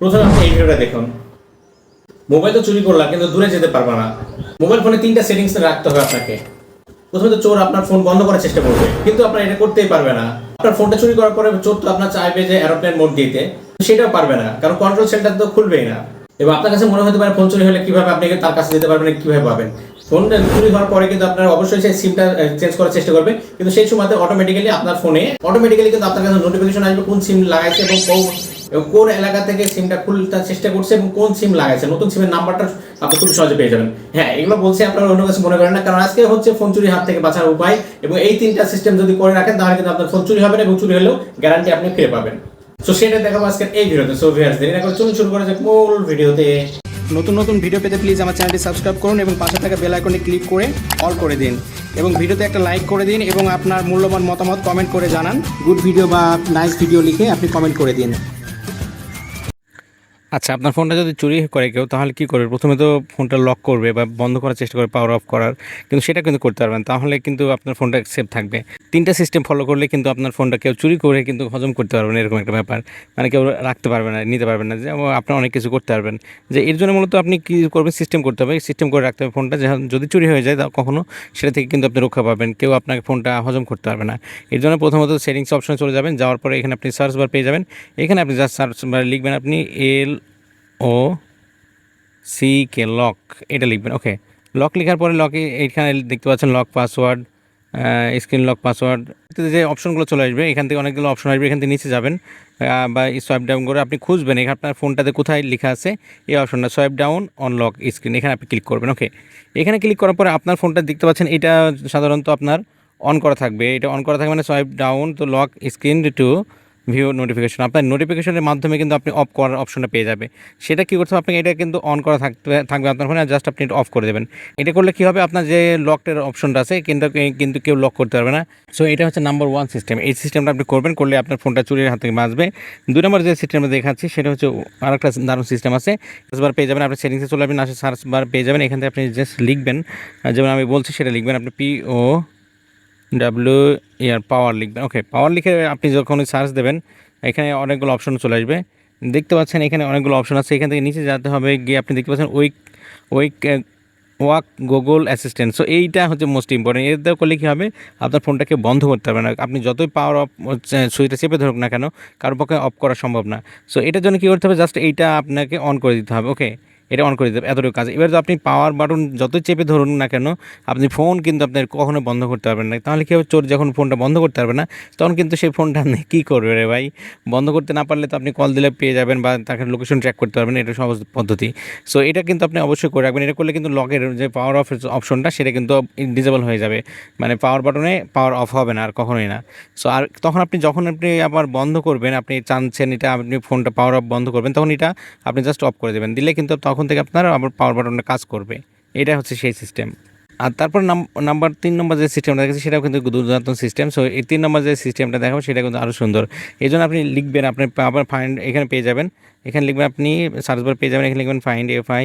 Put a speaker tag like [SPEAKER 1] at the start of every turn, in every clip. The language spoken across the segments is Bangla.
[SPEAKER 1] প্রথমে আপনি এই ভিডিওটা দেখুন। মোবাইল তো চুরি করলাম, কিন্তু দূরে যেতে পারবে না। মোবাইল ফোনে তিনটা সেটিংস রাখতে হবে আপনাকে। প্রথমে তো চোর আপনার ফোন বন্ধ করার চেষ্টা করবে, কিন্তু আপনার এটা করতেই পারবে না। আপনার ফোনটা চুরি করার পরে চোর তো আপনার চাইবে যে এরোপ্লেন মোড দিতে, সেটাও পারবে না, কারণ কন্ট্রোল সেন্টার তো খুলবেই না। এবং আপনার কাছে মনে হতে পারে ফোন চুরি হলে কীভাবে আপনি তার কাছে দিতে পারবেন, কীভাবে পাবেন? ফোন চুরি হওয়ার পরে কিন্তু আপনার অবশ্যই সেই সিমটা চেঞ্জ করার চেষ্টা করবে, কিন্তু সেই সময়তে অটোমেটিক্যালি আপনার ফোনে অটোমেটিক্যালি কিন্তু আপনার কাছে নোটিফিকেশন আসবে কোন সিম লাগাইছে এবং কোন- এবং কোন এলাকা থেকে সিমটা খুলতে চেষ্টা করছে এবং কোন সিম লাগাইছে, নতুন সিমের নাম্বারটা আপনি খুব সহজে পেয়ে যাবেন। হ্যাঁ এগুলো বলছি আপনারা অন্য কাছে মনে করেন না, কারণ আজকে হচ্ছে ফোন চুরি হাত থেকে বাঁচার উপায় এবং এই তিনটা সিস্টেম যদি করে রাখেন, তাহলে কিন্তু আপনার ফোন চুরি হবে না এবং চুরি হলেও গ্যারান্টি আপনি ফিরে পাবেন। সো সেটা দেখাবো আজকের এই ভিডিওতে। সো ভিউয়ার্স দেরি না করে চলুন শুরু করা যাক মূল ভিডিওতে।
[SPEAKER 2] নতুন নতুন ভিডিও পেতে প্লিজ আমার চ্যানেলটি সাবস্ক্রাইব করুন এবং পাশে থাকা বেল আইকনে ক্লিক করে অল করে দিন। এবং ভিডিওতে একটা লাইক করে দিন এবং আপনার মূল্যবান মতামত কমেন্ট করে জানান। গুড ভিডিও বা নাইস ভিডিও লিখে আপনি কমেন্ট করে দিন। আচ্ছা আপনার ফোনটা যদি চুরি করে কেউ, তাহলে কি করবে? প্রথমে তো ফোনটা লক করবে বা বন্ধ করার চেষ্টা করবে পাওয়ার অফ করার। কিন্তু সেটা কিন্তু করতে পারবেন তাহলে কিন্তু আপনার ফোনটা সেফ থাকবে। তিনটা সিস্টেম ফলো করলে কিন্তু আপনার ফোনটা কেউ চুরি করে কিন্তু হজম করতে পারবে না, এরকম একটা ব্যাপার। মানে কেউ রাখতে পারবে না, নিতে পারবে না। যে আপনার অনেক কিছু করতে পারবেন। যে এর জন্য মূলত আপনি কী করবেন? সিস্টেম করতে হবে। সিস্টেম করে রাখতে হবে ফোনটা। যা- যদি চুরি হয়ে যায় তা কখনো, সেটা থেকে কিন্তু আপনি রক্ষা পাবেন। কেউ আপনাকে ফোনটা হজম করতে পারবে না। এর জন্য প্রথমত সেটিংস অপশনে চলে যাবেন। যাওয়ার পরে এখানে আপনি সার্চ বার পেয়ে যাবেন। এখানে আপনি জাস্ট সার্চ বার লিখবেন। আপনি এল ও সি কে লক এটা লিখবেন ওকে লক লেখার পরে লকে এইখানে দেখতে পাচ্ছেন lock password screen lock password যে অপশনগুলো চলে আসবে, এখান থেকে অনেকগুলো অপশন আসবে, এখান থেকে নিচে যাবেন বা সোয়াইপ ডাউন করে আপনি খুঁজবেন, এখানে আপনার ফোনটাতে কোথায় লেখা আছে, এই অপশনটা swipe down on lock screen এখানে আপনি ক্লিক করবেন ওকে এখানে ক্লিক করার পরে আপনার ফোনটা দেখতে পাচ্ছেন, এটা সাধারণত আপনার অন করা থাকবে, এটা অন করা থাকবে মানে সোয়াইপ ডাউন তো lock screen to view notification. আপনার নোটিফিকেশনের মাধ্যমে কিন্তু আপনি অফ করার অপশনটা পেয়ে যাবে। সেটা কী করতে হবে? আপনাকে এটা কিন্তু অন করা থাকতে, থাকবে আপনার ফোনে জাস্ট আপনি এটা অফ করে দেবেন। এটা করলে কী হবে? আপনার যে লকটের অপশনটা আছে, কিন্তু কিন্তু কেউ লক করতে পারবে না। সো এটা হচ্ছে নাম্বার ওয়ান সিস্টেম এই সিস্টেমটা আপনি করবেন, করলে আপনার ফোনটা চুরির হাত থেকে বাঁচবে। দুই নম্বর যে সিস্টেমটা দেখাচ্ছি, সেটা হচ্ছে আর একটা দারুণ সিস্টেম আছে। সার্চ বার পেয়ে যাবেন, আপনি সেটিংসে চলে যাবেন আসে সার্চ বার পেয়ে যাবেন। এখান থেকে আপনি জাস্ট লিখবেন। যেমন আমি বলছি, সেটা লিখবেন। আপনি পি ও ডাব্লিউ ইয়ার পাওয়ার লিখবেন ওকে পাওয়ার লিখে আপনি যখন সার্চ দেবেন, এখানে অনেকগুলো অপশন চলে আসবে। দেখতে পাচ্ছেন এখানে অনেকগুলো অপশন আছে। এখান থেকে নিচে যেতে হবে। গিয়ে আপনি দেখতে পাচ্ছেন week week walk Google assistant so এইটা হচ্ছে মোস্ট ইম্পর্টেন্ট এর করলে কী হবে? আপনার ফোনটাকে বন্ধ করতে পারবে না। আপনি যতই পাওয়ার অফ সুইচটা চেপে ধরুক না কেন কারোর পক্ষে অফ করা সম্ভব না। সো এটার জন্য কী করতে হবে? জাস্ট এইটা আপনাকে অন করে দিতে হবে। ওকে এটা অন করে দিতে হবে, এতটুকু কাজ। এবার তো আপনি পাওয়ার বাটন যতই চেপে ধরুন না কেন, আপনি ফোন কিন্তু আপনার কখনো বন্ধ করতে পারবেন না। তাহলে কী হবে? চোর যখন ফোনটা বন্ধ করতে পারবে না, তখন কিন্তু সেই ফোনটা আপনি কী করবে রে ভাই? বন্ধ করতে না পারলে তো আপনি কল দিলে পেয়ে যাবেন বা তাকে লোকেশন ট্র্যাক করতে পারবেন, এটা সহজ পদ্ধতি। সো এটা কিন্তু আপনি অবশ্যই করে রাখবেন। এটা করলে কিন্তু লকের যে পাওয়ার অফ অপশনটা সেটা কিন্তু ডিজেবল হয়ে যাবে। মানে পাওয়ার বাটনে পাওয়ার অফ হবে না আর কখনোই না। সো আর তখন আপনি যখন আপনি আবার বন্ধ করবেন, আপনি চানছেন এটা, আপনি ফোনটা পাওয়ার অফ বন্ধ করবেন, তখন এটা আপনি জাস্ট অফ করে দেবেন। দিলে কিন্তু তখন থেকে আপনার আবার পাওয়ার বাটনটা কাজ করবে। এটা হচ্ছে সেই সিস্টেম আর তারপর নাম্বার তিন নম্বর যে সিস্টেমটা দেখেছি, সেটাও কিন্তু দুর্দান্ত সিস্টেম সো এই তিন নম্বর যে সিস্টেমটা দেখাবো, সেটা কিন্তু আরও সুন্দর। এই জন্য আপনি লিখবেন, আপনি আবার ফাইন্ড এখানে পেয়ে যাবেন। এখানে লিখবেন, আপনি সার্চ বার পেয়ে যাবেন, এখানে লিখবেন find F I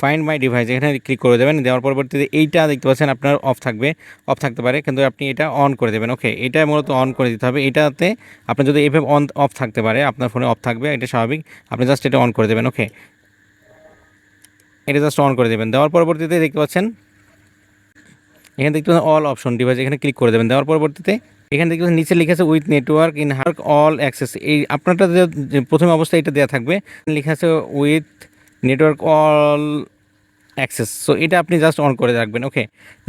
[SPEAKER 2] find my device এখানে ক্লিক করে দেবেন, দেওয়ার পরবর্তীতে এইটা দেখতে পাচ্ছেন আপনার অফ থাকবে অফ থাকতে পারে, কিন্তু আপনি এটা অন করে দেবেন। ওকে এটা মূলত অন করে দিতে হবে, এটাতে আপনার যদি এভাবে অন অফ থাকতে পারে, আপনার ফোনে অফ থাকবে, এটা স্বাভাবিক, আপনি জাস্ট এটা অন করে দেবেন। ওকে এটা জাস্ট অন করে দেবেন। দেওয়ার পরবর্তীতে দেখতে পাচ্ছেন, এখানে দেখতে পাচ্ছেন অল অপশন ডিভাইস এখানে ক্লিক করে দেবেন। দেওয়ার পরবর্তীতে এখানে দেখতে পাচ্ছেন, নিচে লিখে আছে উইথ নেটওয়ার্ক ইন হার্ক অল অ্যাক্সেস এই আপনারটা প্রথম অবস্থায় এটা দেওয়া থাকবে, লেখা আছে with network all access so এটা আপনি জাস্ট অন করে রাখবেন ওকে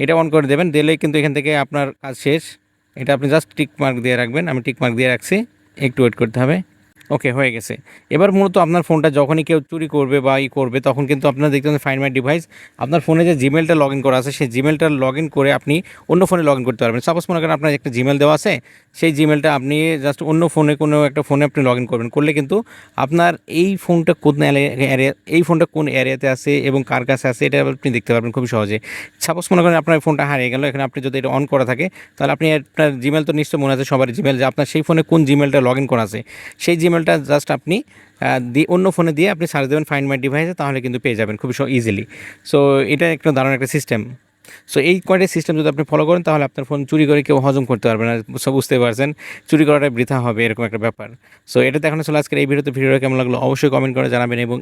[SPEAKER 2] এটা অন করে দেবেন, দিলেই কিন্তু এখান থেকে আপনার কাজ শেষ। এটা আপনি জাস্ট টিক মার্ক দিয়ে রাখবেন, আমি টিক মার্ক দিয়ে রাখছি, একটু ওয়েট করতে হবে। ওকে হয়ে গেছে। এবার মূলত আপনার ফোনটা যখনই কেউ চুরি করবে বা ই করবে, তখন কিন্তু আপনার দেখতে পাচ্ছেন ফাইন মাই ডিভাইস আপনার ফোনে যে জিমেলটা লগ ইন করা আছে, সেই জিমেলটা লগ ইন করে আপনি অন্য ফোনে লগ ইন করতে পারবেন। সাপোজ মনে করেন আপনার একটা জিমেল দেওয়া আছে, সেই জিমেলটা আপনি জাস্ট অন্য ফোনে কোনো একটা ফোনে আপনি লগ ইন করবেন। করলে কিন্তু আপনার এই ফোনটা কোন এরিয়া এই ফোনটা কোন এরিয়াতে আছে এবং কার কাছে আছে, এটা আপনি দেখতে পারবেন খুবই সহজে। সাপোজ মনে করেন আপনার ফোনটা হারিয়ে গেল, এখানে আপনি যদি এটা অন করা থাকে, তাহলে আপনি আপনার জিমেল তো নিশ্চয়ই মনে আছে সবার জিমেল যে আপনার সেই ফোনে কোন জিমেলটা লগ ইন করা আছে, সেই জিমেলটা জাস্ট আপনি দিয়ে অন্য ফোনে দিয়ে আপনি সার্চ দেবেন ফাইন্ড মাই ডিভাইসে তাহলে কিন্তু পেয়ে যাবেন খুবই ইজিলি সো এটা একটা দারুণ একটা সিস্টেম সো এই কয়টা সিস্টেম যদি আপনি ফলো করেন, তাহলে আপনার ফোন চুরি করে কেউ হজম করতে পারবে না সব বুঝতে পারছেন। চুরি করাটা বৃথা হবে, এরকম একটা ব্যাপার। সো এটা দেখানো চলে আজকের এই ভিডিওতে ভিডিও কেমন লাগল অবশ্যই কমেন্ট করে জানাবেন এবং